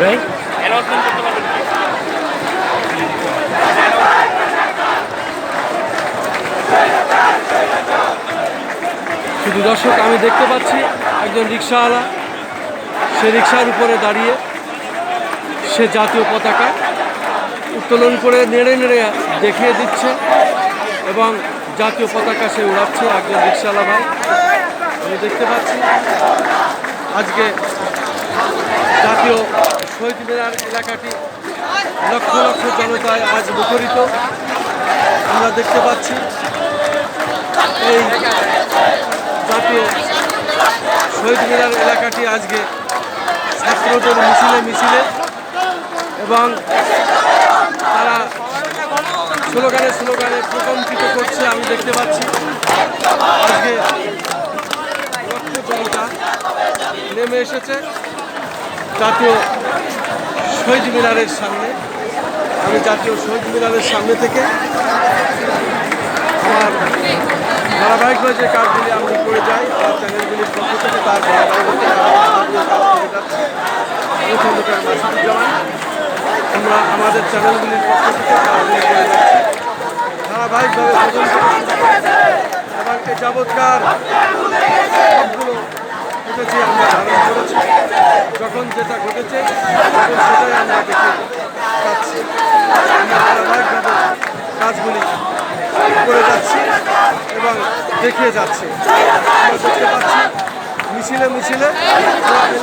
শুধু দর্শক, আমি দেখতে পাচ্ছি একজন রিক্সাওয়ালা। সে রিক্সার উপরে দাঁড়িয়ে সে জাতীয় পতাকা উত্তোলন করে নেড়ে নেড়ে দেখিয়ে দিচ্ছে এবং জাতীয় পতাকা সে উড়াচ্ছে একজন রিক্সাওয়ালা ভাই। আমি দেখতে পাচ্ছি আজকে জাতীয় শহীদ মিনার এলাকাটি লক্ষ লক্ষ জনতায় আজ মুখরিত। আমরা দেখতে পাচ্ছি এই জাতীয় শহীদ মিনার এলাকাটি আজকে ছাত্রদের মিছিলে মিছিলে এবং তারা স্লোগানে স্লোগানে প্রকম্পিত করছে, আমি দেখতে পাচ্ছি। আজকে লক্ষ জনতা নেমে এসেছে। জাতীয় শহীদ মিনারের সামনে, আমি জাতীয় শহীদ মিনারের সামনে থেকে আমার ধারাবাহিকভাবে যে কাজগুলি আমি করে যাই, আমার চ্যানেলগুলির পক্ষ থেকে তার আমরা আমাদের চ্যানেলগুলির পক্ষ থেকে ধারাবাহিকভাবে এবং যাবৎকার ঘটেছে আমরা ধারণ করেছি যখন যেটা ঘটেছে তখন সেটাই আমরা দেখে পাচ্ছি আমরা ধারাবাহিকভাবে কাজগুলি করে যাচ্ছি এবং দেখিয়ে যাচ্ছি। আমরা দেখতে পাচ্ছি, মিছিলে মিছিলে এলাকাটি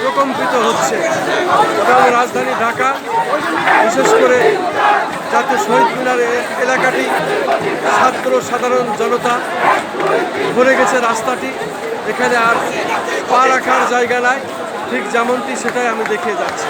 প্রকম্পিত হচ্ছে। এবং রাজধানী ঢাকা, বিশেষ করে জাতীয় শহীদ মিনার এলাকাটি ছাত্র সাধারণ জনতা ভরে গেছে রাস্তাটি। এখানে আর পা রাখার জায়গা নাই। ঠিক যেমনটি সেটাই আমি দেখিয়ে যাচ্ছি।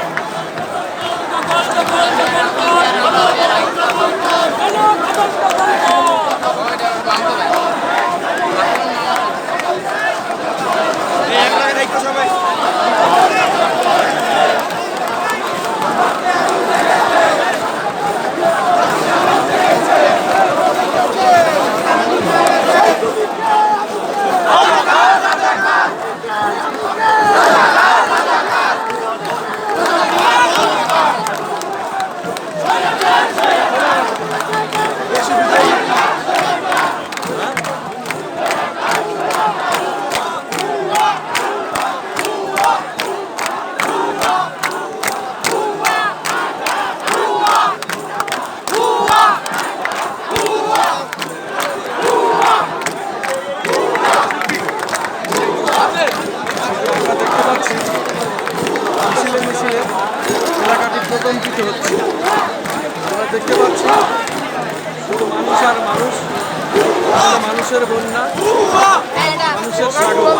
যাচ্ছে মিছিলে মিছিলে এলাকাটি প্রকম্পিত হচ্ছে। আমরা দেখতে পাচ্ছি শুধু মানুষ আর মানুষ। মানুষের বন্যা মানুষের সাগর।